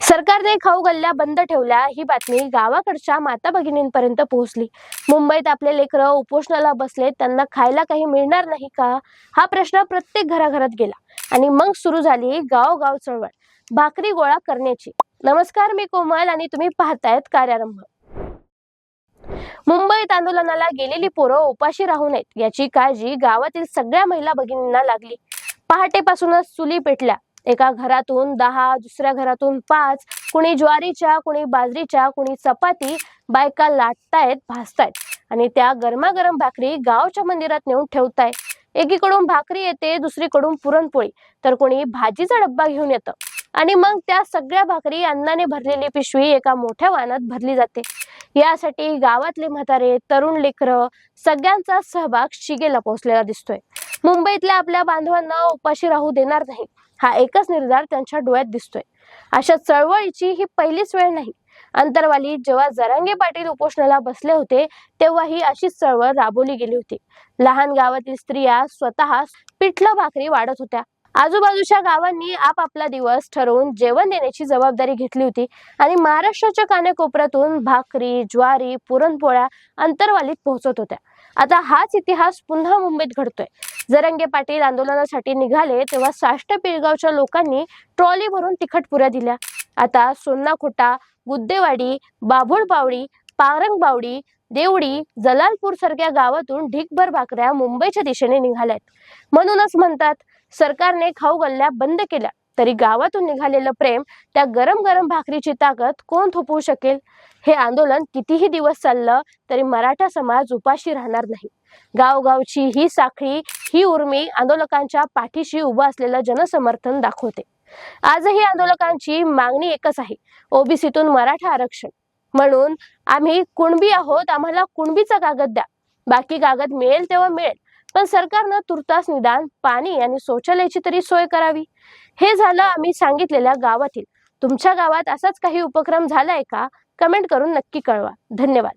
सरकारने खाऊ गल्ल्या बंद ठेवल्या. ही बातमी गावाकडच्या माता भगिनींपर्यंत पोहोचली. मुंबईत आपले लेकरं उपोषणाला बसले. त्यांना खायला काही मिळणार नाही का? हा प्रश्न प्रत्येक घराघरात गेला. आणि मग सुरू झाली गावगाव चळवळ. भाकरी गोळा करण्याची. नमस्कार मी कोमल आणि तुम्ही पाहतायत कार्यारंभ. मुंबईत आंदोलनाला गेलेली पोरं उपाशी राहू नयेत. याची काळजी गावातील सगळ्या महिला भगिनींना लागली. पहाटेपासूनच चुली पेटल्या. एका घरातून दहा दुसऱ्या घरातून पाच कुणी ज्वारीच्या कुणी बाजरीच्या कुणी चपाती बायका लाटतायत भाजतायत. आणि त्या गरमागरम भाकरी गावच्या मंदिरात नेऊन ठेवताय एकीकडून भाकरी येते दुसरीकडून पुरणपोळी. तर कोणी भाजीचा डब्बा घेऊन येतं. आणि मग त्या सगळ्या भाकरी अन्नाने भरलेली पिशवी एका मोठ्या वाहनात भरली जाते. यासाठी गावातले म्हातारे तरुण लेकरं सगळ्यांचा सहभाग शिगेला पोहोचलेला दिसतोय. मुंबईतल्या आपल्या बांधवांना उपाशी राहू देणार नाही. हा एकच निर्धार त्यांच्या डोळ्यात दिसतोय. अशा चळवळीची ही पहिलीच वेळ नाही. अंतरवाली जेव्हा जरांगे पाटील उपोषणाला बसले होते तेव्हा ही अशीच चळवळ राबवली गेली होती. लहान गावातील स्त्रिया स्वतः पिठलं भाकरी वाढत होत्या. आजूबाजूच्या गावांनी आपापला दिवस ठरवून जेवण देण्याची जबाबदारी घेतली होती आणि महाराष्ट्राच्या कानेकोपऱ्यातून भाकरी ज्वारी पुरणपोळ्या अंतरवालीत पोहोचत होत्या. आता हाच इतिहास पुन्हा मुंबईत घडतोय. जरंगे पाटील आंदोलनासाठी निघाले तेव्हा साष्ट पिळगावच्या लोकांनी ट्रॉली भरून तिखट पुऱ्या दिल्या. आता सोन्नाखोटा गुद्देवाडी बाभुळपावडी पारंगबावडी देवडी जलालपूर सारख्या गावातून ढिकभर भाकऱ्या मुंबईच्या दिशेने निघाल्यात. म्हणूनच म्हणतात सरकारने खाऊ गल्ल्या बंद केल्या. तरी गावातून निघालेलं प्रेम त्या गरम गरम भाकरीची ताकद कोण थोपवू शकेल? हे आंदोलन कितीही दिवस चाललं तरी मराठा समाज उपाशी राहणार नाही. गावगावची ही साखळी ही उर्मी आंदोलकांच्या पाठीशी उभं असलेलं जनसमर्थन दाखवते. आजही आंदोलकांची मागणी एकच आहे ओबीसीतून मराठा आरक्षण. म्हणून आम्ही कुणबी आहोत आम्हाला कुणबीचा कागद द्या. बाकी कागद मिळेल तेव्हा मिळेल. पण सरकारनं तुर्तास निदान पाणी आणि शौचालयाची तरी सोय करावी. हे झालं आम्ही सांगितलेल्या गावातील. तुमच्या गावात असाच काही उपक्रम झालाय का? कमेंट करून नक्की कळवा. धन्यवाद.